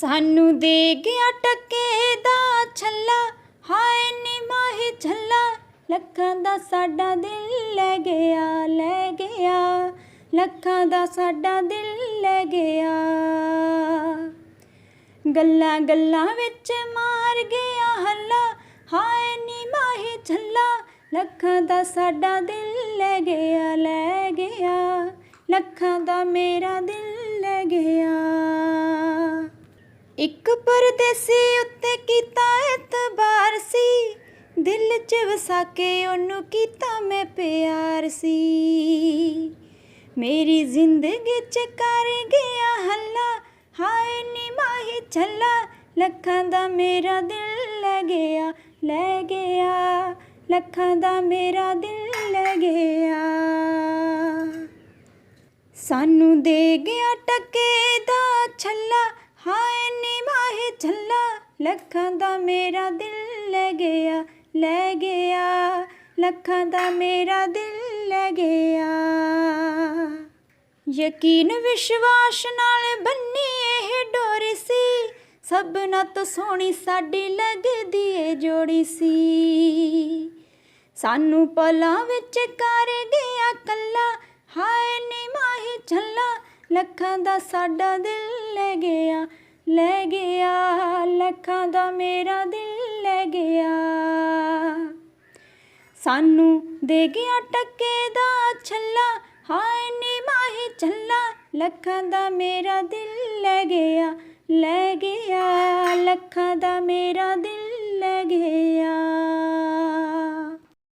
ਸਾਨੂੰ ਦੇ ਗਿਆ ਟੱਕੇ ਦਾ ਛੱਲਾ। ਹਾਏ ਨੀ ਮਾਹੀ ਛੱਲਾ। ਲੱਖਾਂ ਦਾ ਸਾਡਾ ਦਿਲ ਲੈ ਗਿਆ ਲੈ ਗਿਆ। ਲੱਖਾਂ ਦਾ ਸਾਡਾ ਦਿਲ ਲੈ ਗਿਆ। ਗੱਲਾਂ ਗੱਲਾਂ ਵਿੱਚ ਮਾਰ ਗਿਆ ਹੱਲਾ। ਹਾਏ ਨੀ ਮਾਹੀ ਛੱਲਾ। ਲੱਖਾਂ ਦਾ ਸਾਡਾ ਦਿਲ ਲੈ ਗਿਆ ਲੈ ਗਿਆ। ਲੱਖਾਂ ਦਾ ਮੇਰਾ ਦਿਲ ਇੱਕ ਪਰਦੇਸੀ ਉੱਤੇ ਕੀਤਾ ਇਤਬਾਰ ਸੀ। ਦਿਲ 'ਚ ਵਸਾ ਕੇ ਉਹਨੂੰ ਕੀਤਾ ਮੈਂ ਪਿਆਰ ਸੀ। ਮੇਰੀ ਜ਼ਿੰਦਗੀ 'ਚ ਕਰ ਗਿਆ ਹੱਲਾ, ਹਾਏ ਨੀ ਮਾਹੀ ਛੱਲਾ, ਲੱਖਾਂ ਦਾ ਮੇਰਾ ਦਿਲ ਲੈ ਗਿਆ ਲੈ ਗਿਆ, ਲੱਖਾਂ ਦਾ ਮੇਰਾ ਦਿਲ ਲੈ ਗਿਆ। ਸਾਨੂੰ ਦੇ ਗਿਆ ਟਕੇ ਦਾ ਛੱਲਾ ਮਾਹੀ ਛੱਲਾ ਲੱਖਾਂ ਦਾ ਮੇਰਾ ਦਿਲ ਲੈ ਗਿਆ ਲੈ ਗਿਆ। ਲੱਖਾਂ ਦਾ ਮੇਰਾ ਦਿਲ ਲੈ ਗਿਆ। ਯਕੀਨ ਵਿਸ਼ਵਾਸ ਨਾਲ ਬੰਨੀ ਇਹ ਡੋਰੀ ਸੀ। ਸਭਨਾ ਤੋਂ ਸੋਹਣੀ ਸਾਡੀ ਲੱਗਦੀ ਏ ਜੋੜੀ ਸੀ। ਸਾਨੂੰ ਪਲਾਂ ਵਿੱਚ ਕਰ ਗਿਆ ਕੱਲਾ, ਹਾਏ ਨੀ ਮਾਹੀ ਛੱਲਾ ਲੱਖਾਂ ਦਾ ਸਾਡਾ ਦਿਲ ਲੈ ਗਿਆ। ਲੈ ਗਿਆ, ਲੱਖਾਂ ਦਾ ਮੇਰਾ ਦਿਲ ਲੈ ਗਿਆ। ਸਾਨੂੰ ਦੇ ਗਿਆ ਟੱਕੇ ਦਾ ਛੱਲਾ, ਹਾਏ ਨੀ ਮਾਹੀ ਛੱਲਾ, ਲੱਖਾਂ ਦਾ ਮੇਰਾ ਦਿਲ ਲੈ ਗਿਆ ਲੈ ਗਿਆ, ਲੱਖਾਂ ਦਾ ਮੇਰਾ ਦਿਲ